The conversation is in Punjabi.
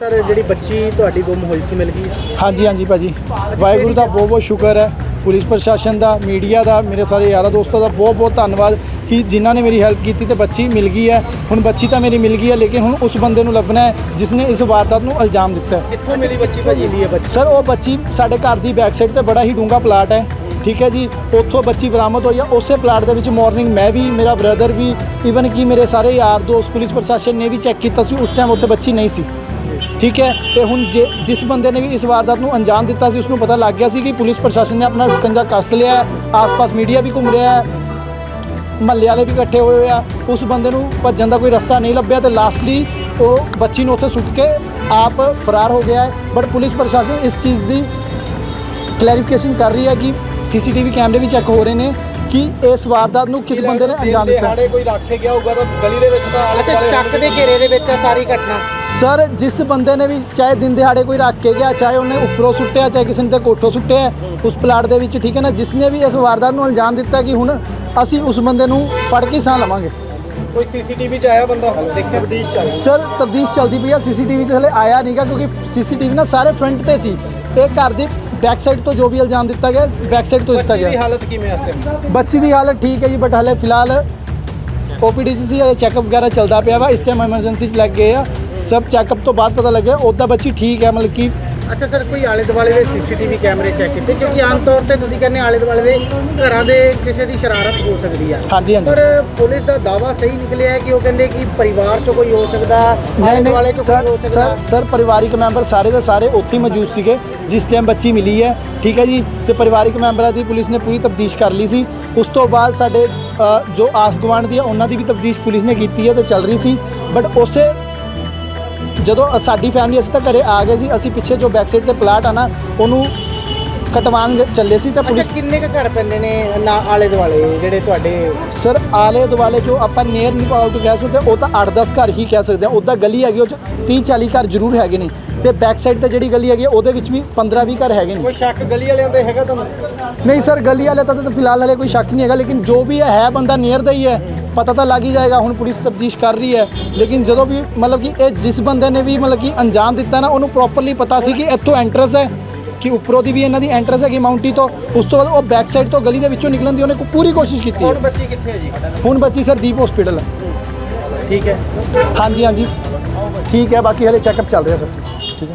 ਸਰ ਜਿਹੜੀ ਬੱਚੀ ਤੁਹਾਡੀ ਗੁੰਮ ਹੋਈ ਸੀ ਮਿਲ ਗਈ? ਹਾਂਜੀ ਹਾਂਜੀ ਭਾਜੀ। ਵਾਹਿਗੁਰੂ ਦਾ ਬਹੁਤ ਬਹੁਤ ਸ਼ੁਕਰ ਹੈ। ਪੁਲਿਸ ਪ੍ਰਸ਼ਾਸਨ ਦਾ ਮੀਡੀਆ ਦਾ ਮੇਰੇ ਸਾਰੇ ਯਾਰਾਂ ਦੋਸਤਾਂ ਦਾ ਬਹੁਤ ਬਹੁਤ ਧੰਨਵਾਦ ਕਿ ਜਿਨ੍ਹਾਂ ਨੇ ਮੇਰੀ ਹੈਲਪ ਕੀਤੀ ਤੇ ਬੱਚੀ ਮਿਲ ਗਈ ਹੈ। ਹੁਣ ਬੱਚੀ ਤਾਂ ਮੇਰੀ ਮਿਲ ਗਈ ਹੈ ਲੇਕਿਨ ਹੁਣ ਉਸ ਬੰਦੇ ਨੂੰ ਲੱਭਣਾ ਹੈ ਜਿਸ ਨੇ ਇਸ ਵਾਰਦਾਤ ਨੂੰ ਇਲਜ਼ਾਮ ਦਿੱਤਾ ਹੈ। ਕਿੱਥੋਂ ਮਿਲੀ ਬੱਚੀ ਭਾਜੀ? ਮਿਲੀ ਹੈ ਬੱਚੀ। ਸਰ ਉਹ ਬੱਚੀ ਸਾਡੇ ਘਰ ਦੀ ਬੈਕ ਸਾਈਡ ਤੇ ਬੜਾ ਹੀ ਡੂੰਘਾ ਪਲਾਟ ਹੈ। ਠੀਕ ਹੈ ਜੀ? ਉੱਥੋਂ ਬੱਚੀ ਬਰਾਮਦ ਹੋਈ ਹੈ। ਉਸੇ ਪਲਾਟ ਦੇ ਵਿੱਚ ਮਾਰਨਿੰਗ ਮੈਂ ਵੀ ਮੇਰਾ ਬ੍ਰਦਰ ਵੀ ਈਵਨ ਕਿ ਮੇਰੇ ਸਾਰੇ ਯਾਰ ਦੋਸਤ ਪੁਲਿਸ ਪ੍ਰਸ਼ਾਸਨ ਨੇ ਵੀ ਚੈੱਕ ਕੀਤਾ ਸੀ ਉਸ ਟਾਈਮ ਉੱਥੇ ਬੱਚੀ ਨਹੀਂ ਸੀ। ਠੀਕ ਹੈ? ਤੇ ਹੁਣ ਜੇ ਜਿਸ ਬੰਦੇ ਨੇ ਵੀ ਇਸ ਵਾਰਦਾਤ ਨੂੰ ਅੰਜਾਮ ਦਿੱਤਾ ਸੀ ਉਸ ਨੂੰ ਪਤਾ ਲੱਗ ਗਿਆ ਸੀ ਕਿ ਪੁਲਿਸ ਪ੍ਰਸ਼ਾਸਨ ਨੇ ਆਪਣਾ ਸਕੰਜਾ ਕੱਸ ਲਿਆ ਹੈ, ਆਸ-ਪਾਸ ਮੀਡੀਆ ਵੀ ਘੁੰਮ ਰਿਹਾ ਹੈ, ਮਹੱਲੇ ਵਾਲੇ ਵੀ ਇਕੱਠੇ ਹੋਏ ਹੋਏ ਆ, ਉਸ ਬੰਦੇ ਨੂੰ ਭੱਜਣ ਦਾ ਕੋਈ ਰਸਤਾ ਨਹੀਂ ਲੱਭਿਆ ਤੇ ਲਾਸਟਲੀ ਉਹ ਬੱਚੀ ਨੂੰ ਉੱਥੇ ਸੁੱਟ ਕੇ ਆਪ ਫਰਾਰ ਹੋ ਗਿਆ ਹੈ। ਬਟ ਪੁਲਿਸ ਪ੍ਰਸ਼ਾਸਨ ਇਸ ਚੀਜ਼ ਦੀ ਕਲੈਰੀਫਿਕੇਸ਼ਨ ਕਰ ਰਹੀ ਹੈ ਕਿ ਸੀਸੀਟੀਵੀ ਕੈਮਰੇ ਵੀ ਚੈੱਕ ਹੋ ਰਹੇ ਨੇ ਕਿ ਇਸ ਵਾਰਦਾਤ ਨੂੰ ਕਿਸ ਬੰਦੇ ਨੇ ਅੰਜਾਮ ਦਿੱਤਾ? ਹੈ। ਦਿਹਾੜੇ ਕੋਈ ਰੱਖ ਕੇ ਗਿਆ ਹੋਊਗਾ ਤਾਂ ਗਲੀ ਦੇ ਵਿੱਚ ਤਾਂ ਆਲੇ ਦੁਆਲੇ ਚੱਕ ਦੇ ਘੇਰੇ ਦੇ ਵਿੱਚ ਆ ਸਾਰੀ ਘਟਨਾ। ਸਰ ਜਿਸ ਬੰਦੇ ਨੇ ਵੀ ਚਾਹੇ ਦਿਨ ਦਿਹਾੜੇ ਕੋਈ ਰੱਖ ਕੇ ਗਿਆ ਚਾਹੇ ਉਹਨੇ ਉੱਪਰੋਂ ਸੁੱਟਿਆ ਚਾਹੇ ਕਿਸੇ ਨੇ ਤੇ ਕੋਠੋਂ ਸੁੱਟਿਆ ਉਸ ਪਲਾਟ ਦੇ ਵਿੱਚ ਠੀਕ ਹੈ ਨਾ ਜਿਸ ਨੇ ਵੀ ਇਸ ਵਾਰਦਾਤ ਨੂੰ ਅੰਜਾਮ ਦਿੱਤਾ ਕਿ ਹੁਣ ਅਸੀਂ ਉਸ ਬੰਦੇ ਨੂੰ ਫੜ ਕੇ ਸਾਹ ਲਵਾਂਗੇ। ਕੋਈ ਸੀਸੀਟੀਵੀ 'ਚ ਆਇਆ ਬੰਦਾ? ਦੇਖਿਆ? ਵਿਦੇਸ਼ 'ਚ ਆਇਆ ਸਰ ਤਬਦੀਸ਼ ਚਲਦੀ ਪਈ ਆ ਸੀਸੀਟੀਵੀ 'ਚ ਹਲੇ ਆਇਆ ਨਹੀਂਗਾ ਕਿਉਂਕਿ ਸੀਸੀਟੀਵੀ ਨਾ ਸਾਰੇ ਫਰੰਟ ਤੇ ਸੀ। ਇਹ ਘਰ ਦੀ ਬੈਕ ਸਾਈਡ ਤੋਂ ਜੋ ਵੀ ਇਲਜ਼ਾਮ ਦਿੱਤਾ ਗਿਆ ਬੈਕ ਸਾਈਡ ਤੋਂ ਦਿੱਤਾ ਬੱਚੀ ਦੀ ਗਿਆ ਹਾਲਤ ਕਿਵੇਂ ਆ ਇਸ ਟਾਈਮ ਬੱਚੀ ਦੀ ਹਾਲਤ ਠੀਕ ਹੈ ਜੀ ਬਟ ਹਲੇ ਫਿਲਹਾਲ ਓਪੀਡੀ 'ਚ ਸੀ ਇਹ ਚੈੱਕਅਪ ਵਗੈਰਾ ਚੱਲਦਾ ਪਿਆ ਵਾ। ਇਸ ਟਾਈਮ ਐਮਰਜੈਂਸੀ 'ਚ ਲੱਗ ਗਏ ਆ। ਸਭ ਚੈੱਕਅਪ ਤੋਂ ਬਾਅਦ ਪਤਾ ਲੱਗਿਆ ਉੱਦਾਂ ਬੱਚੀ ਠੀਕ ਹੈ ਮਤਲਬ ਕਿ ਅੱਛਾ ਸਰ ਕੋਈ ਆਲੇ ਦੁਆਲੇ ਦੇ ਸੀਸੀਟੀਵੀ ਕੈਮਰੇ ਚੈੱਕ ਕੀਤੇ? ਕਿਉਂਕਿ ਆਮ ਤੌਰ ਤੇ ਤੁਸੀਂ ਕਹਿੰਦੇ ਆਲੇ ਦੁਆਲੇ ਦੇ ਘਰਾਂ ਦੇ ਕਿਸੇ ਦੀ ਸ਼ਰਾਰਤ ਹੋ ਸਕਦੀ ਆ। ਹਾਂਜੀ ਹਾਂਜੀ। ਪਰ ਪੁਲਿਸ ਦਾ ਦਾਵਾ ਸਹੀ ਨਿਕਲਿਆ ਹੈ ਕਿ ਉਹ ਕਹਿੰਦੇ ਕਿ ਪਰਿਵਾਰ ਚੋਂ ਕੋਈ ਹੋ ਸਕਦਾ ਆਲੇ ਦੁਆਲੇ ਚੋਂ ਸਰ ਕੋਈ ਹੋ ਸਰ ਸਕਦਾ। ਸਰ ਪਰਿਵਾਰਿਕ ਮੈਂਬਰ ਸਾਰੇ ਦੇ ਸਾਰੇ ਉੱਥੇ ਹੀ ਮੌਜੂਦ ਸੀਗੇ ਜਿਸ ਟਾਈਮ ਬੱਚੀ ਮਿਲੀ ਹੈ ਠੀਕ ਹੈ ਜੀ? ਤੇ ਪਰਿਵਾਰਿਕ ਮੈਂਬਰਾਂ ਦੀ ਪੁਲਿਸ ਨੇ ਪੂਰੀ ਤਫਤੀਸ਼ ਕਰ ਲਈ ਸੀ। ਉਸ ਤੋਂ ਬਾਅਦ ਸਾਡੇ ਜੋ ਆਸ ਗੁਆਂਢ ਦੀ ਉਹਨਾਂ ਦੀ ਵੀ ਤਫਤੀਸ਼ ਪੁਲਿਸ ਨੇ ਕੀਤੀ ਹੈ ਤੇ ਚੱਲ ਰਹੀ ਸੀ। ਬਟ ਉਸੇ ਜਦੋਂ ਸਾਡੀ ਫੈਮਿਲੀ ਅਸੀਂ ਤਾਂ ਘਰੇ ਆ ਗਏ ਸੀ ਅਸੀਂ ਪਿੱਛੇ ਜੋ ਬੈਕ ਸਾਈਡ ਤੇ ਪਲਾਟ ਆ ਨਾ ਉਹਨੂੰ ਕਟਵਾਉਣ ਚੱਲੇ ਸੀ ਤਾਂ ਅੱਛਾ ਪੁਲਿਸ ਕਿੰਨੇ ਕੁ ਘਰ ਪੈਂਦੇ ਨੇ ਨਾ ਆਲੇ ਦੁਆਲੇ ਜਿਹੜੇ ਤੁਹਾਡੇ ਸਰ ਆਲੇ ਦੁਆਲੇ ਜੋ ਆਪਾਂ ਨੀਅਰ ਨਹੀਂ ਆਊਟ ਕਹਿ ਸਕਦੇ ਉਹ ਤਾਂ 8-10 ਘਰ ਹੀ ਕਹਿ ਸਕਦੇ ਆ ਉੱਦਾਂ ਗਲੀ ਹੈਗੀ ਉਹ 'ਚ 30-40 ਘਰ ਜ਼ਰੂਰ ਹੈਗੇ ਨੇ। ਤੇ ਬੈਕ ਸਾਈਡ ਤੇ ਜਿਹੜੀ ਗਲੀ ਹੈਗੀ ਆ, ਉਹਦੇ ਵਿੱਚ ਵੀ 15-20 ਘਰ ਹੈਗੇ ਨੇ। ਕੋਈ ਸ਼ੱਕ ਗਲੀ ਵਾਲਿਆਂ ਦੇ ਹੈਗਾ ਤੁਹਾਨੂੰ? ਨਹੀਂ ਸਰ ਗਲੀ ਵਾਲੇ ਤਾਂ ਤਾਂ ਫਿਲਹਾਲ ਹਲੇ ਕੋਈ ਸ਼ੱਕ ਨਹੀਂ ਹੈਗਾ ਲੇਕਿਨ ਜੋ ਵੀ ਹੈ ਹੈ ਬੰਦਾ ਨੀਅਰ ਦਾ ਹੀ ਹੈ। ਪਤਾ ਤਾਂ ਲੱਗ ਹੀ ਜਾਏਗਾ ਹੁਣ ਪੁਲਿਸ ਤਫਤੀਸ਼ ਕਰ ਰਹੀ ਹੈ। ਲੇਕਿਨ ਜਦੋਂ ਵੀ ਮਤਲਬ ਕਿ ਇਹ ਜਿਸ ਬੰਦੇ ਨੇ ਵੀ ਮਤਲਬ ਕਿ ਅੰਜਾਮ ਦਿੱਤਾ ਨਾ ਉਹਨੂੰ ਪ੍ਰੋਪਰਲੀ ਪਤਾ ਸੀ ਕਿ ਇੱਥੋਂ ਐਂਟਰਸ ਹੈ ਕਿ ਉੱਪਰੋਂ ਦੀ ਵੀ ਇਹਨਾਂ ਦੀ ਐਂਟਰਸ ਹੈਗੀ ਮਾਊਂਟੀ ਤੋਂ ਉਸ ਤੋਂ ਬਾਅਦ ਉਹ ਬੈਕ ਸਾਈਡ ਤੋਂ ਗਲੀ ਦੇ ਵਿੱਚੋਂ ਨਿਕਲਣ ਦੀ ਉਹਨੇ ਪੂਰੀ ਕੋਸ਼ਿਸ਼ ਕੀਤੀ ਹੁਣ ਬੱਚੀ ਕਿੱਥੇ ਹੈ ਜੀ? ਹੁਣ ਬੱਚੀ ਸਰ ਦੀਪ ਹਸਪੀਟਲ ਹੈ। ਠੀਕ ਹੈ। ਹਾਂਜੀ ਹਾਂਜੀ। ਠੀਕ ਹੈ ਬਾਕੀ ਹਲੇ ਚੈੱਕਅਪ ਚੱਲ ਰਿਹਾ ਸਰ। ਠੀਕ ਹੈ।